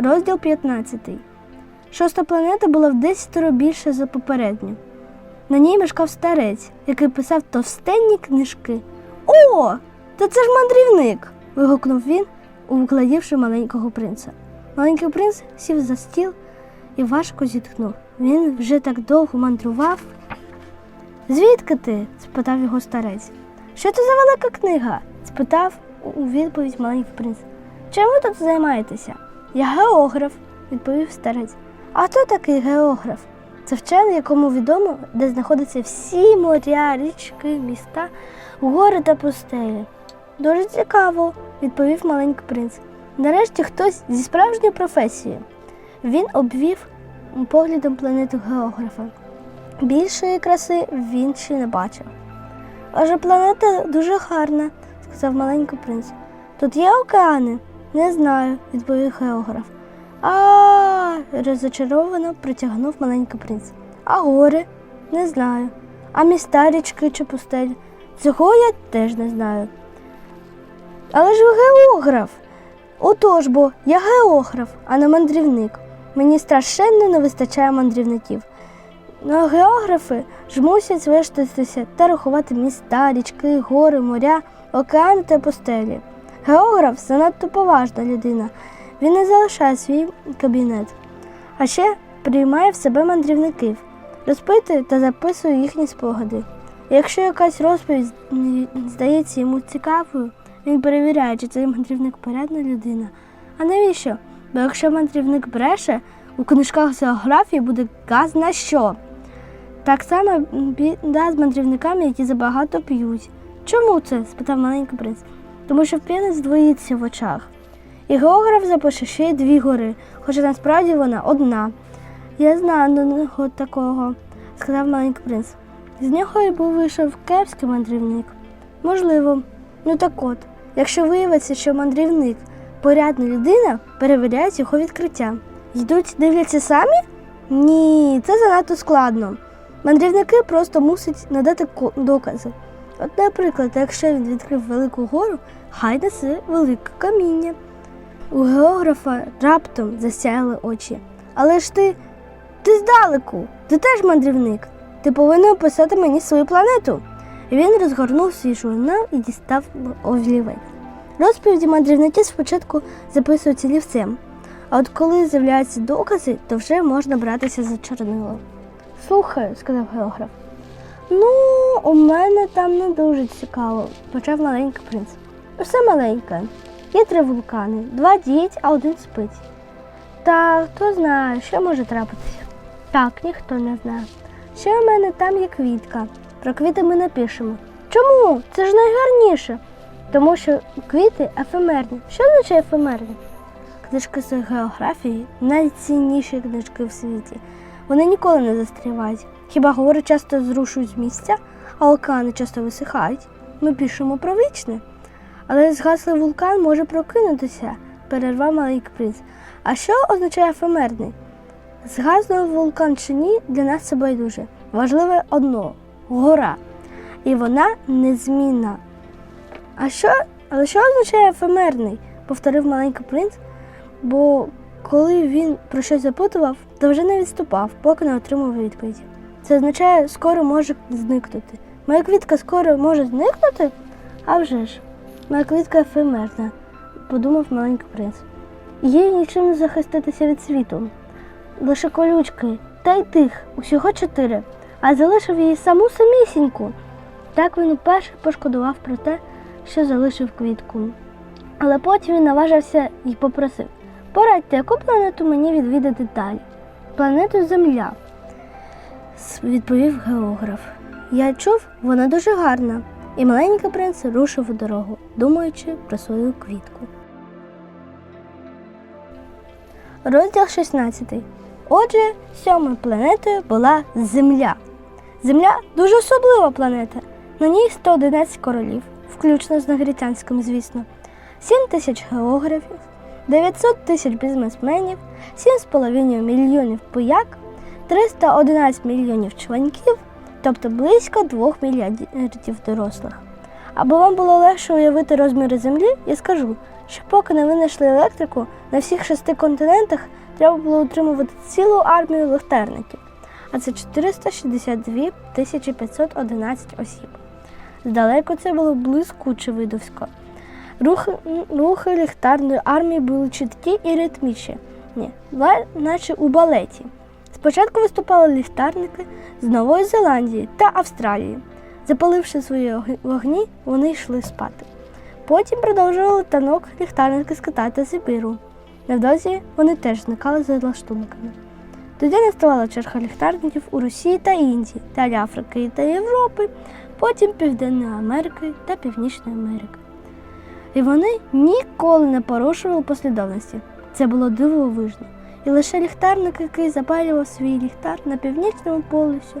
Розділ 15. Шоста планета була в 10 більше за попередню. На ній мешкав старець, який писав товстенні книжки. О, та це ж мандрівник. вигукнув він, укладівши маленького принца. Маленький принц сів за стіл і важко зітхнув. Він вже так довго мандрував. Звідки ти? спитав його старець. Що це за велика книга? спитав у відповідь маленький принц. Чим ви тут займаєтеся? Я географ, відповів старець. А хто такий географ? Це вчений, якому відомо, де знаходяться всі моря, річки, міста, гори та пустелі. Дуже цікаво, відповів маленький принц. Нарешті хтось зі справжньою професією. Він обвів поглядом планету географа. Більшої краси він ще не бачив. Адже планета дуже гарна, сказав маленький принц. Тут є океани? Не знаю, відповів географ. А розочаровано протягнув маленький принц. А гори? Не знаю. А міста, річки чи пустелі? Цього я теж не знаю. Але ж ви географ. Отож бо, я географ, а не мандрівник. Мені страшенно не вистачає мандрівників. Ну, географи ж мусять вештатися та рахувати міста, річки, гори, моря, океани та пустелі. Географ занадто поважна людина. Він не залишає свій кабінет, а ще приймає в себе мандрівників, розпитує та записує їхні спогади. Якщо якась розповідь здається йому цікавою, він перевіряє, чи цей мандрівник порядна людина. А навіщо? Бо якщо мандрівник бреше, у книжках географії буде газ на що. Так само біда з мандрівниками, які забагато п'ють. Чому це? спитав маленький принц. Тому що п'яний здвоїться в очах. І географ запише ще й дві гори, хоча насправді вона одна. Я знаю одного такого, сказав маленький принц. З нього і був вийшов кепський мандрівник. Можливо. Ну так от, якщо виявиться, що мандрівник порядна людина, перевіряють його відкриття. Йдуть, дивляться самі? Ні, це занадто складно. Мандрівники просто мусять надати докази. От, наприклад, якщо він відкрив велику гору, хай несе велике каміння. У географа раптом засяяли очі. Але ж ти, ти здалеку, ти теж мандрівник. Ти повинен описати мені свою планету. Він розгорнув свій журнал і дістав олівець. Розповіді мандрівників спочатку записуються лівцем, а от коли з'являються докази, то вже можна братися за чорнило. Слухаю, сказав географ. Ну, у мене там не дуже цікаво, почав маленький принц. Усе маленьке. Є три вулкани, два діють, а один спить. Та хто знає, що може трапитися? Так, ніхто не знає. Ще у мене там є квітка. Про квіти ми напишемо. Чому? Це ж найгарніше. Тому що квіти ефемерні. Що означає ефемерні? Книжки з географії найцінніші книжки в світі. Вони ніколи не застрівають. Хіба гори часто зрушують з місця, а океани часто висихають. Ми пишемо про вічне. Але згаслий вулкан може прокинутися, перервав маленький принц. А що означає ефемерний? Згаснув вулкан чи ні, для нас це байдуже. Важливе одно гора. І вона незмінна. А що, але що означає ефемерний? повторив маленький принц, бо коли він про щось запитував, то вже не відступав, поки не отримав відповіді. Це означає, скоро може зникнути. Моя квітка скоро може зникнути? А вже ж, моя квітка ефемерна, подумав маленький принц. Їй нічим не захиститися від світу. Лише колючки, та й тих, усього чотири, а залишив її саму самісіньку. Так він уперше пошкодував про те, що залишив квітку. Але потім він наважився і попросив: порадьте, яку планету мені відвідати далі? Планету Земля, відповів географ. Я чув, вона дуже гарна. І маленький принц рушив у дорогу, думаючи про свою квітку. Розділ 16. Отже, сьомою планетою була Земля. Земля дуже особлива планета. На ній 111 королів, включно з негритянським, звісно, 7 тисяч географів, 900 тисяч бізнесменів, 7,5 мільйонів пояк, 311 мільйонів членків, тобто близько 2 мільярдів дорослих. Аби вам було легше уявити розміри Землі, я скажу, що поки не винайшли електрику, на всіх шести континентах треба було утримувати цілу армію лихтарників, а це 462 511 осіб. Здалеку це було блискуче видовсько. Рухи, рухи ліхтарної армії були чіткі і ритмічні, Ні, наче у балеті. Спочатку виступали ліхтарники з Нової Зеландії та Австралії. Запаливши свої вогні, вони йшли спати. Потім продовжували танок ліхтарники з Китаю та Сибіру. Невдовзі вони теж зникали за лаштунками. Тоді наставала черга ліхтарників у Росії та Індії, далі Африки та Європи, потім Південної Америки та Північної Америки. І вони ніколи не порушували послідовності. Це було дивовижно. І лише ліхтарник, який запалював свій ліхтар на північному полюсі,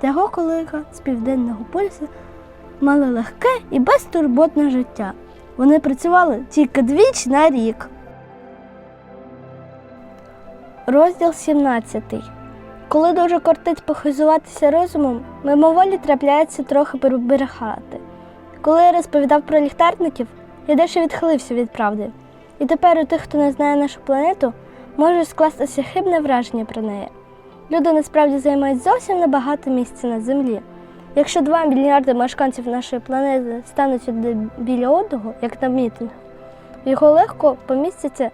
та його колега з південного полюсу мали легке і безтурботне життя. Вони працювали тільки двічі на рік. Розділ 17. Коли дуже кортить похизуватися розумом, мимоволі трапляється трохи перебрехати. Коли я розповідав про ліхтарників, я дещо відхилився від правди. І тепер у тих, хто не знає нашу планету, може скластися хибне враження про неї. Люди насправді займають зовсім небагато місця на землі. Якщо 2 мільярди мешканців нашої планети стануть один біля одного, як на мітингах, його легко помістяться,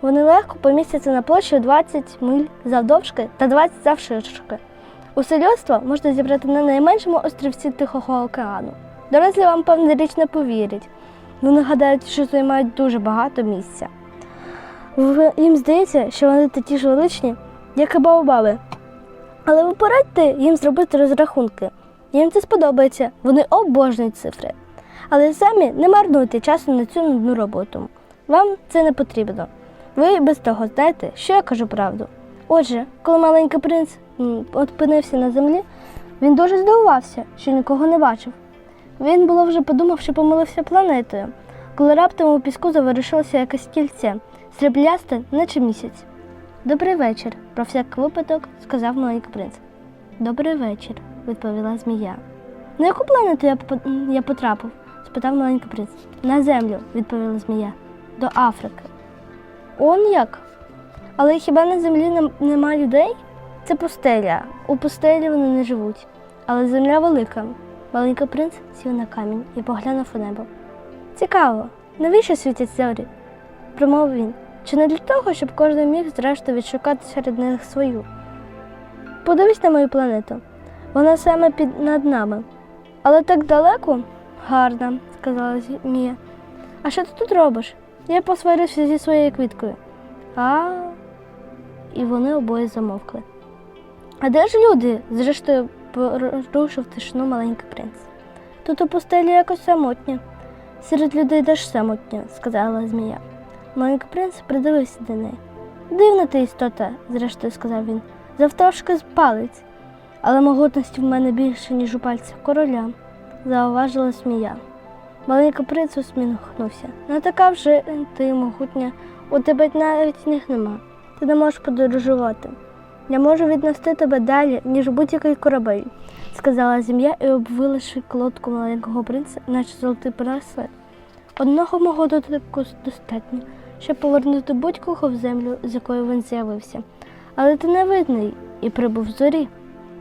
вони легко помістяться на площі 20 миль завдовжки та 20 завширшки. Усе людство можна зібрати на найменшому острівці Тихого океану. Дорослі вам, певна річ, не повірять. Вони гадають, що займають дуже багато місця. Їм здається, що вони такі ж величні, як і баобаби. Але ви порадьте їм зробити розрахунки. Їм це сподобається, вони обожнюють цифри. Але самі не марнуйте часу на цю нудну роботу. Вам це не потрібно. Ви без того знаєте, що я кажу правду. Отже, коли маленький принц опинився на землі, він дуже здивувався, що нікого не бачив. Він було вже подумав, що помилився планетою, коли раптом у піску заворушилося якесь кільце, сріблясте, наче місяць. Добрий вечір, про всяк випадок сказав маленький принц. Добрий вечір, відповіла змія. На яку планету я, потрапив? спитав маленький принц. На землю, відповіла змія. До Африки. Он як? Але хіба на землі нема людей? Це пустеля. У пустелі вони не живуть. Але земля велика. Маленький принц сів на камінь і поглянув у небо. Цікаво, навіщо світять зорі? промовив він. Чи не для того, щоб кожен міг зрештою відшукати серед них свою? Подивись на мою планету. Вона саме під над нами. Але так далеко? Гарна, сказала Змія. А що ти тут робиш? Я посварився зі своєю квіткою. А. І вони обоє замовкли. А де ж люди? зрештою порушив тишину маленький принц. Тут у пустелі якось самотньо. Серед людей теж самотньо, сказала змія. Маленький принц придивився до неї. Дивна ти істота, зрештою сказав він, завтовшки з палець. Але могутності в мене більше, ніж у пальцях короля, зауважила змія. Маленький принц усміхнувся. Не така вже ти могутня, у тебе навіть ніг нема. Ти не можеш подорожувати. Я можу віднести тебе далі, ніж будь-який корабель, сказала зім'я і обвила шиколотку маленького принца, наче золотий браслет. Одного мого дотику достатньо, щоб повернути будь-кого в землю, з якої він з'явився. Але ти не видний і прибув зорі.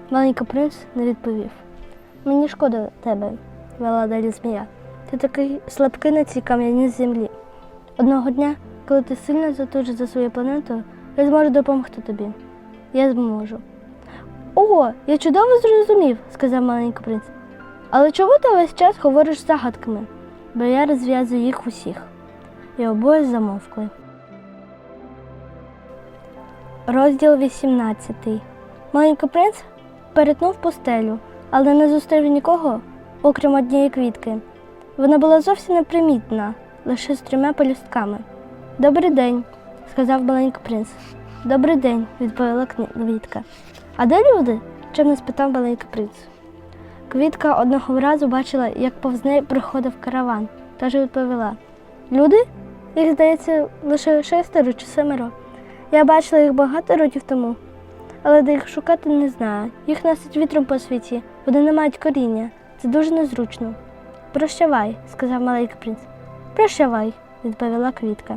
Маленький принц не відповів. Мені шкода тебе, вела далі змія. Ти такий слабкий на цій кам'яній землі. Одного дня, коли ти сильно затужиш за свою планету, я зможу допомогти тобі. Я зможу. О, я чудово зрозумів, сказав маленький принц. Але чому ти весь час говориш загадками? Бо я розв'язую їх усіх. І обоє замовкли. Розділ 18. Маленький принц перетнув пустелю, але не зустрів нікого, окрім однієї квітки. Вона була зовсім непримітна, лише з трьома пелюстками. Добрий день, сказав маленький принц. Добрий день, відповіла квітка. А де люди? чемно спитав маленький принц. Квітка одного разу бачила, як повз неї проходив караван, тож відповіла: Люди? Їх, здається, лише шестеро чи семеро. Я бачила їх багато років тому, але де їх шукати не знаю. Їх носить вітром по світі, вони не мають коріння. Це дуже незручно. Прощавай, сказав маленький принц. Прощавай, відповіла квітка.